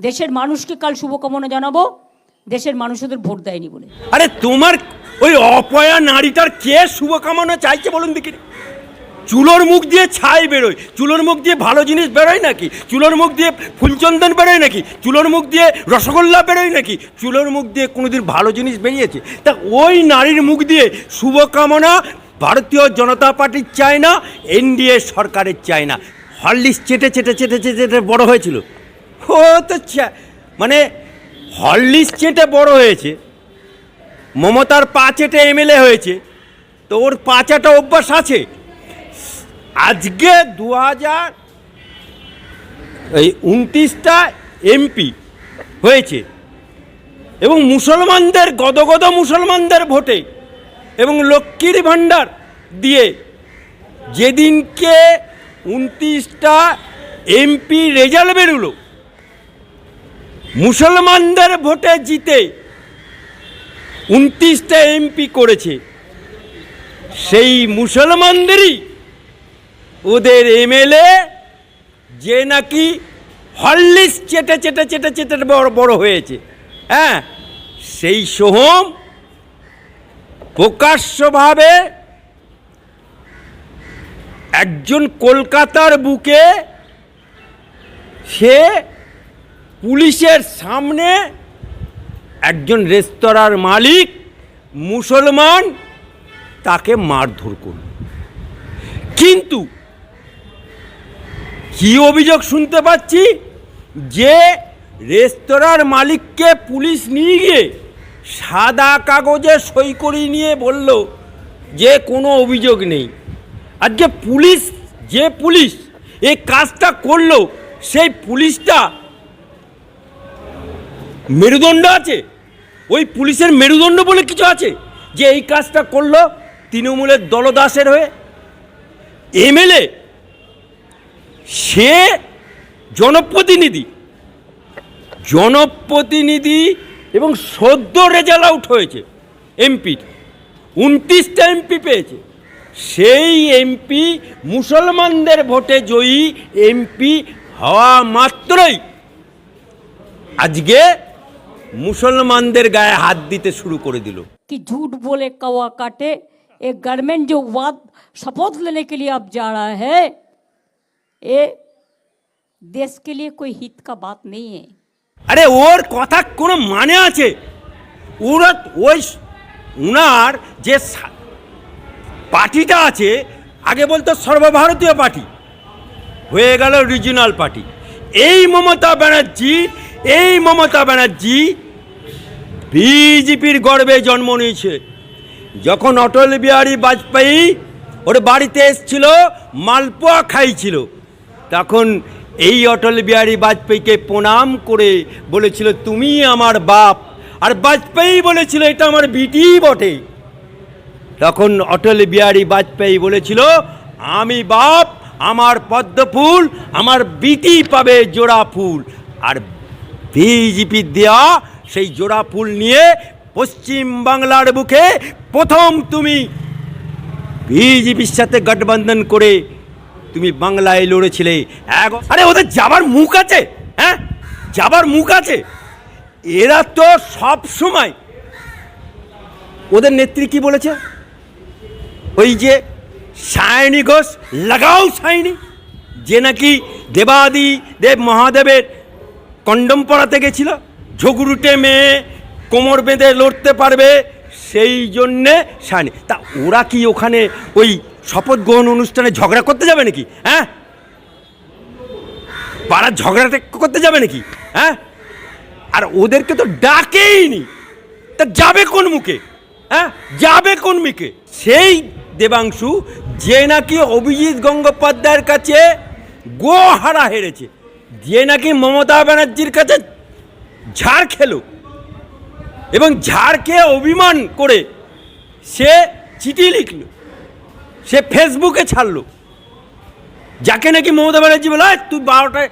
দেশের মানুষকে কাল শুভকামনা জানাব, দেশের মানুষ ওদের ভোট দেয়নি বলে। আরে তোমার ওই অপয়া নারীটার কে শুভকামনা চাইছে বলুন দেখি। চুলোর মুখ দিয়ে ছাই বেরোয়, চুলোর মুখ দিয়ে ভালো জিনিস বেরোয় নাকি? চুলোর মুখ দিয়ে ফুলচন্দন বেরোয় নাকি? চুলোর মুখ দিয়ে রসগোল্লা বেরোয় নাকি? চুলোর মুখ দিয়ে কোনোদিন ভালো জিনিস বেরিয়েছে? তা ওই নারীর মুখ দিয়ে শুভকামনা ভারতীয় জনতা পার্টির চায় না, এনডিএ সরকারের চায় না। হরলিক্স চেটে চেটে চেটে চেটে চেটে বড় হয়েছিল। ও তো মানে হরলিক্স চেটে বড় হয়েছে। মমতার পা চেটে এমএলএ হয়েছে। তো ওর পা চাটা অভ্যাস আছে? আজকে দু হাজার এই উনত্রিশটা এমপি হয়েছে। এবং মুসলমানদের, গদগদ মুসলমানদের ভোটে এবং লক্ষ্মীর ভাণ্ডার দিয়ে যেদিনকে উনত্রিশটা এমপি রেজাল্ট বেরোলো মুসলমানদের ভোটে জিতে উনত্রিশটা এমপি করেছে। সেই মুসলমানদেরই ওদের এমএলএ যে নাকি হরলিস চেটে চেটে চেটে চেটে বড় বড় হয়েছে। হ্যাঁ সেই সোহম প্রকাশ্যভাবে একজন কলকাতার বুকে সে পুলিশের সামনে একজন রেস্তোরাঁর মালিক, মুসলমান, তাকে মারধর করল। কিন্তু কি অভিযোগ শুনতে পাচ্ছি? যে রেস্তোরাঁর মালিককে পুলিশ নিয়ে গিয়ে সাদা কাগজে সই করিয়ে নিয়ে বলল যে কোনো অভিযোগ নেই। আজকে পুলিশ, যে পুলিশ এই কাজটা করল, সেই পুলিশটা মেরুদণ্ড আছে। ওই পুলিশের মেরুদণ্ড বলে কিছু আছে? যে এই কাজটা করল তৃণমূলের দলদাসের হয়ে। এমএলএ, সে জনপ্রতিনিধি জনপ্রতিনিধি এবং সদ্য রেজাল্ট আউট হয়েছে এমপির উনত্রিশটা এমপি পেয়েছে। সেই এমপি মুসলমানদের ভোটে জয়ী এমপি হওয়া মাত্রই। আজকে মুসলমানদের গায়ে হাত দিতে শুরু করে দিল कि झूठ बोले कौवा काटे एक गवर्नमेंट जो वाद शपथ लेने के लिए अब जा रहा है ये देश के लिए कोई हित का बात नहीं है আরে ওর কথা কোনো মানে আছে ওরা ওই স- উনার যে সা- পার্টিটা আছে আগে বলতো সর্বভারতীয় পার্টি হয়ে গেল রিজিনাল পার্টি এই মমতা ব্যানার্জি এই মমতা ব্যানার্জি বিজেপির গর্বে জন্ম নিয়েছে। যখন অটল বিহারী বাজপেয়ী ওর বাড়িতে এসছিল, মালপোয়া খাইছিল, তখন এই অটল বিহারী বাজপেয়ীকে প্রণাম করে বলেছিল, তুমি আমার বাপ। আর বাজপেয়ী বলেছিল, এটা আমার বিটি বটে। তখন অটল বিহারী বাজপেয়ী বলেছিল, আমি বাপ, আমার পদ্ম ফুল আমার বিটি পাবে জোড়া ফুল। আর বিজেপি দেওয়া সেই জোড়া ফুল নিয়ে পশ্চিম বাংলার বুকে প্রথম তুমি বিজেপির সাথে গঠবন্ধন করে তুমি বাংলায় লড়েছিলে। এক- আরে, ওদের যাবার মুখ আছে হ্যাঁ? যাবার মুখ আছে। এরা তো সব সময় ওদের নেত্রী কি বলেছে? ওই যে সায়নী ঘোষ, লাগাও সায়নি। যে নাকি দেবাদি দেব মহাদেবের কন্ডম পরাতে গেছিল। ঝগড়ুটে মেয়ে কোমর বেঁধে লড়তে পারবে সেই জন্যে সায়নি। তা ওরা কি ওখানে ওই শপথ গ্রহণ অনুষ্ঠানে ঝগড়া করতে যাবে নাকি? হ্যাঁ? পাড়ার ঝগড়াটা করতে যাবে নাকি? হ্যাঁ? আর ওদেরকে তো ডাকেই নি তা যাবে কোন মুখে? হ্যাঁ? যাবে কোন মুখে? সেই দেবাংশু যে নাকি অভিজিৎ গঙ্গোপাধ্যায়ের কাছে গোহারা হেরেছে। যে নাকি মমতা ব্যানার্জির কাছে ঝাড় খেলো এবং ঝাড় খেয়ে অভিমান করে সে চিঠি লিখল সে ফেসবুকে ছাড়লো যাকে নাকি মমতা ব্যানার্জি বলে তুই বারোটায়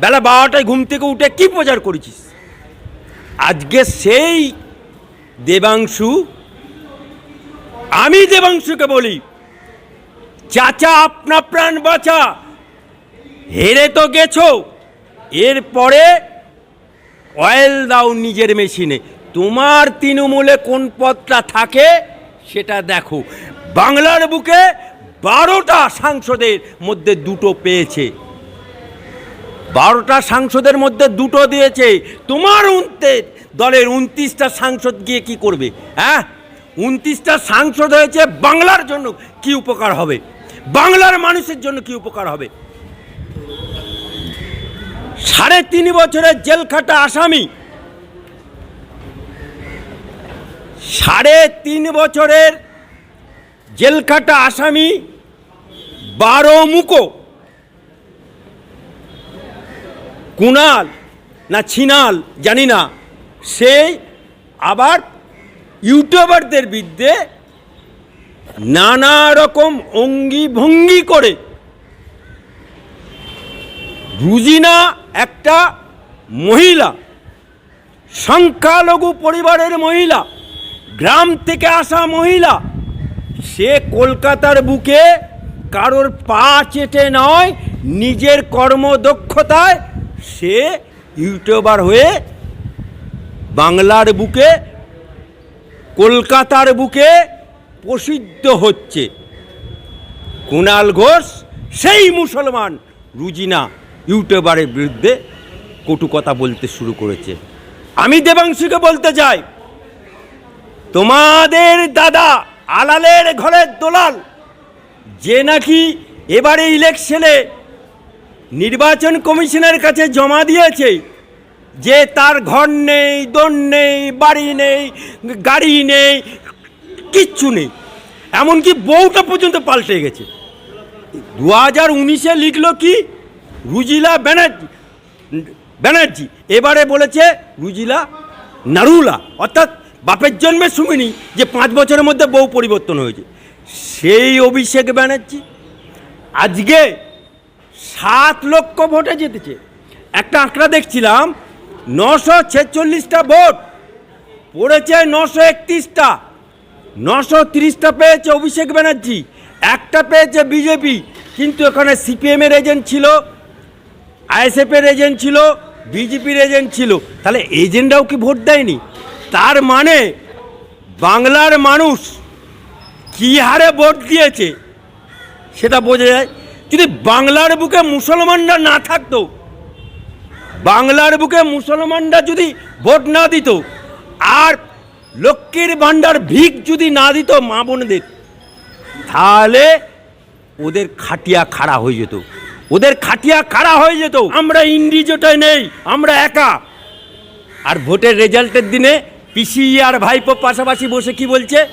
বেলা বারোটায় ঘুম থেকে উঠে কি প্রচার করেছিস আজকে সেই দেবাংশু আমি দেবাংশুকে বলি চাচা আপনা প্রাণ বাঁচা হেরে তো গেছো এরপরে অয়েল দাও নিজের মেশিনে তোমার তৃণমূলে কোন পদটা থাকে সেটা দেখো। বাংলার বুকে বারোটা সাংসদের মধ্যে দুটো পেয়েছে। বারোটা সাংসদের মধ্যে দুটো দিয়েছে। তোমার উনতে দলের উনত্রিশটা সাংসদ গিয়ে কি করবে হ্যাঁ? উনত্রিশটা সাংসদ হয়েছে বাংলার জন্য কি উপকার হবে? বাংলার মানুষের জন্য কি উপকার হবে? সাড়ে তিন বছরের জেল খাটা আসামি। সাড়ে তিন বছরের জেল খাটা আসামি বারো মুখো কুণাল না ছিনাল, জানি না। সে আবার ইউটিউবারদের বিরুদ্ধে নানা রকম অঙ্গি ভঙ্গি করে রুজিনা একটা মহিলা, সংখ্যালঘু পরিবারের মহিলা, গ্রাম থেকে আসা মহিলা, সে কলকাতার বুকে কারোর পা চেটে নয়, নিজের কর্মদক্ষতায় সে ইউটিউবার হয়ে বাংলার বুকে, কলকাতার বুকে প্রসিদ্ধ হচ্ছে। কুণাল ঘোষ, সেই মুসলমান রুজিনা। ইউটিউবারের বিরুদ্ধে কটু কথা বলতে শুরু করেছে। আমি দেবাংশুকে বলতে চাই, তোমাদের দাদা আলালের ঘরের দোলাল, যে নাকি এবারে ইলেকশনে নির্বাচন কমিশনের কাছে জমা দিয়েছে যে তার ঘর নেই দোন নেই, বাড়ি নেই, গাড়ি নেই, কিচ্ছু নেই। এমনকি বউটা পর্যন্ত পাল্টে গেছে। দু হাজার উনিশে লিখলো কি? রুজিলা ব্যানার্জি ব্যানার্জি, এবারে বলেছে রুজিলা নারুলা, অর্থাৎ বাপের জন্মে শুনিনি যে পাঁচ বছরের মধ্যে বহু পরিবর্তন হয়েছে। সেই অভিষেক ব্যানার্জি আজকে সাত লক্ষ ভোটে জিতেছে। একটা আঁকড়া দেখছিলাম, নশো ছেচল্লিশটা ভোট, পড়েছে নশো একত্রিশটা, নশো তিরিশটা পেয়েছে অভিষেক ব্যানার্জি, একটা পেয়েছে বিজেপি, কিন্তু এখানে সিপিএমের এজেন্ট ছিল আইএসএফের এজেন্ট ছিল, বিজেপির এজেন্ট ছিল। তাহলে এজেন্টরাও কি ভোট দেয়নি? তার মানে বাংলার মানুষ কী হারে ভোট দিয়েছে সেটা বোঝা যায়। যদি বাংলার বুকে মুসলমানরা না থাকতো, বাংলার বুকে মুসলমানরা যদি ভোট না দিত, আর লক্ষ্মীর ভাণ্ডার ভিক যদি না দিত মা বোনদের, তাহলে ওদের খাটিয়া খাড়া হয়ে যেত। ওদের খাটিয়া খাড়া হয়ে যেত। আমরা ইন্ডিজোটায় নেই আমরা একা। আর ভোটের রেজাল্টের দিনে পিসি আর ভাইপো পাশাপাশি বসে কি বলছে?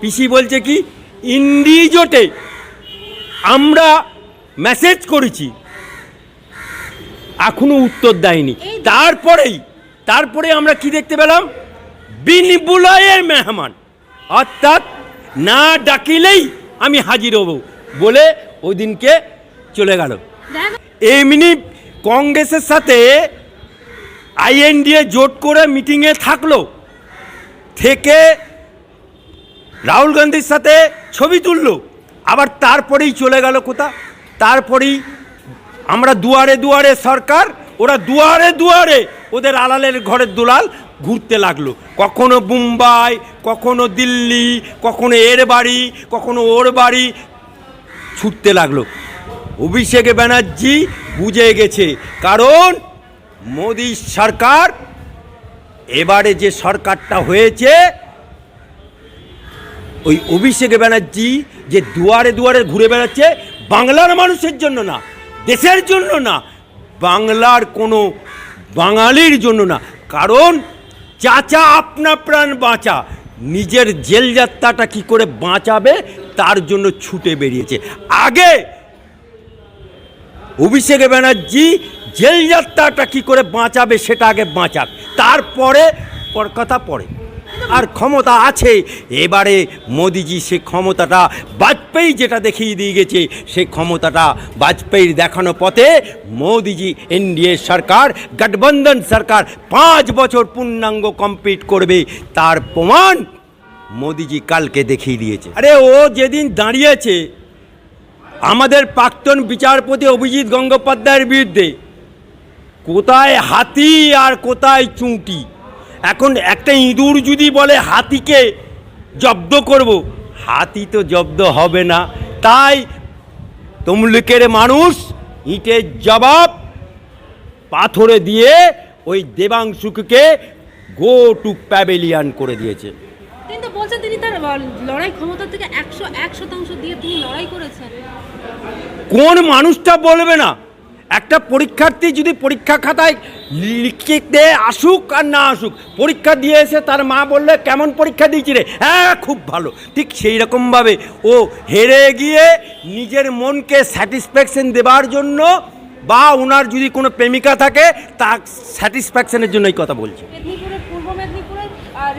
পিসি বলছে কি ইন্ডিজোটে আমরা মেসেজ করেছি এখনও উত্তর দেয়নি। তারপরেই তারপরে আমরা কি দেখতে পেলাম? বিন বুলায়ের মেহমান। অর্থাৎ না ডাকিলেই আমি হাজির হব বলে ওই দিনকে চলে গেল। এমনি কংগ্রেসের সাথে আইএনডিএ জোট করে মিটিংয়ে থাকল। থেকে রাহুল গান্ধীর সাথে ছবি তুললো। আবার তারপরেই চলে গেল কোথা? তারপরেই আমরা দুয়ারে দুয়ারে সরকার, ওরা দুয়ারে দুয়ারে ওদের আলালের ঘরের দুলাল ঘুরতে লাগল। কখনো মুম্বাই, কখনো দিল্লি, কখনো এর বাড়ি, কখনো ওর বাড়ি ছুটতে লাগল। অভিষেক ব্যানার্জি বুঝে গেছে। কারণ মোদী সরকার, এবারে যে সরকারটা হয়েছে, ওই অভিষেক ব্যানার্জি যে দুয়ারে দুয়ারে ঘুরে বেড়াচ্ছে, বাংলার মানুষের জন্য না, দেশের জন্য না, বাংলার কোনো বাঙালির জন্য না। কারণ চাচা আপনা প্রাণ বাঁচা, নিজের জেল যাত্রাটা কী করে বাঁচাবে, তার জন্য ছুটে বেরিয়েছে। আগে অভিষেক ব্যানার্জি জেল যাত্রাটা কী করে বাঁচাবে সেটা আগে বাঁচাক। তারপরে পর কথা পড়ে আর ক্ষমতা আছে। এবারে মোদিজি সে ক্ষমতাটা বাজপেয়ী যেটা দেখিয়ে দিয়ে গেছে, সে ক্ষমতাটা বাজপেয়ীর দেখানো পথে মোদিজি এনডিএ সরকার, গঠবন্ধন সরকার পাঁচ বছর পূর্ণাঙ্গ কমপ্লিট করবে। তার প্রমাণ মোদিজি কালকে দেখিয়ে দিয়েছে। আরে ও যেদিন দাঁড়িয়েছে আমাদের প্রাক্তন বিচারপতি অভিজিৎ গঙ্গোপাধ্যায়ের বিরুদ্ধে কোথায় হাতি আর কোথায় চুঁটি? এখন একটা ইঁদুর যদি বলে হাতিকে জব্দ করব, হাতি তো জব্দ হবে না। তাই তমলুকের মানুষ ইটের জবাব পাথরে দিয়ে ওই দেবাংশুকে গো টু প্যাভেলিয়ান করে দিয়েছে কিন্তু বলছেন তিনি তার লড়াই ক্ষমতা থেকে একশো এক শতাংশ দিয়ে তিনি লড়াই করেছেন কোন মানুষটা বলবে না? একটা পরীক্ষার্থী যদি পরীক্ষা খাতায় লিখতে আসুক আর না আসুক পরীক্ষা দিয়ে এসে তার মা বললে কেমন পরীক্ষা দিয়েছি রে? হ্যাঁ খুব ভালো। ঠিক সেই রকমভাবে ও হেরে গিয়ে নিজের মনকে স্যাটিসফ্যাকশন দেবার জন্য বা ওনার যদি কোনো প্রেমিকা থাকে তা স্যাটিসফ্যাকশনের জন্য এই কথা বলছে।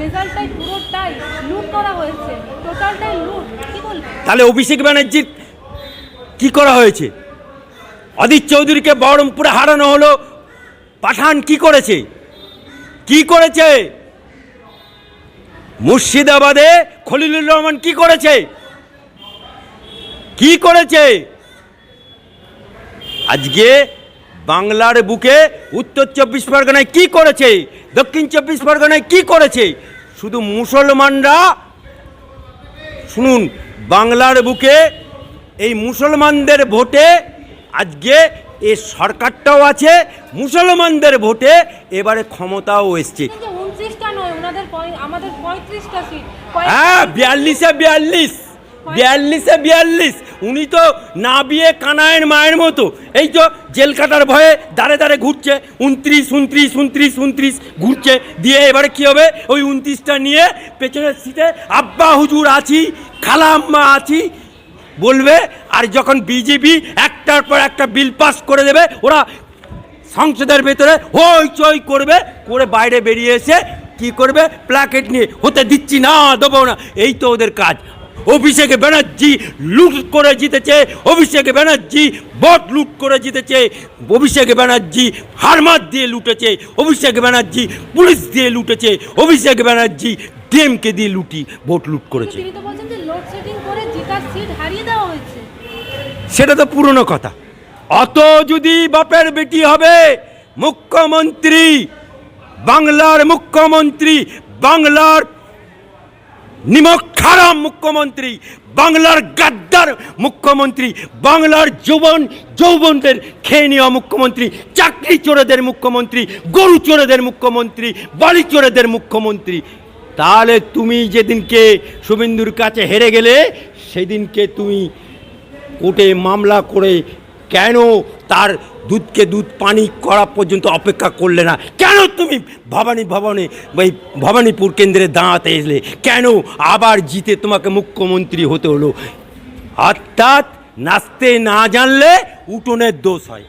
রেজাল্টটাই পুরোটাই লুট করা হয়েছে। টোটালটাই লুট কি তাহলে অভিষেক ব্যানার্জির কি করা হয়েছে? অদিত চৌধুরীকে বহরমপুরে হারানো হলো। পাঠান কি করেছে? কি করেছে? মুর্শিদাবাদে খলিলুর রহমান কি করেছে? কি করেছে? আজকে বাংলার বুকে উত্তর চব্বিশ পরগনায় কি করেছে? দক্ষিণ চব্বিশ পরগনায় কি করেছে? শুধু মুসলমানরা? শুনুন বাংলার বুকে এই মুসলমানদের ভোটে আজকে এ সরকারটাও আছে মুসলমানদের ভোটে এবারে ক্ষমতাও এসছে। হ্যাঁ বিয়াল্লিশে বিয়াল্লিশ বিয়াল্লিশে বিয়াল্লিশ। উনি তো না বিয়ে কানায়ের মায়ের মতো। এই তো জেল কাটার ভয়ে দাঁড়ে দাঁড়ে ঘুরছে, উনত্রিশ উনত্রিশ উনত্রিশ উনত্রিশ ঘুরছে, দিয়ে এবারে কী হবে? ওই উনত্রিশটা নিয়ে পেছনের সিটে, আব্বা হুজুর আছি খালা আম্মা আছি, বলবে, আর যখন বিজেপি একটার পর একটা বিল পাস করে দেবে, ওরা সংসদের ভেতরে হই চই করবে, করে বাইরে বেরিয়ে এসে কি করবে? প্ল্যাকেট নিয়ে, হতে দিচ্ছি না, দেবো না। এই তো ওদের কাজ। অভিষেক ব্যানার্জি লুট করে জিতেছে অভিষেক ব্যানার্জি ভোট লুট করে জিতেছে অভিষেক ব্যানার্জি হারমাত দিয়ে লুটেছে অভিষেক ব্যানার্জি পুলিশ দিয়ে লুটেছে অভিষেক ব্যানার্জি ডিএমকে দিয়ে লুটি ভোট লুট করেছে। সিট তো পুরনো কথা। অত যদি বাপের বেটি হবে মুখ্যমন্ত্রী বাংলার মুখ্যমন্ত্রী বাংলার নিমক্ষারাম মুখ্যমন্ত্রী, বাংলার গাদ্দার মুখ্যমন্ত্রী, বাংলার যৌবন, যৌবনদের খেয়ে নেওয়া মুখ্যমন্ত্রী, চাকরি চোরেদের মুখ্যমন্ত্রী, গরু চোরেদের মুখ্যমন্ত্রী, বাড়ি চোরেদের মুখ্যমন্ত্রী। তাহলে তুমি যেদিনকে শুভেন্দুর কাছে হেরে গেলে, সেদিনকে তুমি কোর্টে মামলা করে কেন তার দুধকে দুধ, পানি করা পর্যন্ত অপেক্ষা করলে না। কেন তুমি ভবানী, ভবনে, ওই ভবানীপুর কেন্দ্রে দাঁড়াতে এলে কেন আবার জিতে তোমাকে মুখ্যমন্ত্রী হতে হলো? অর্থাৎ নাচতে না জানলে উঠোনের দোষ হয়।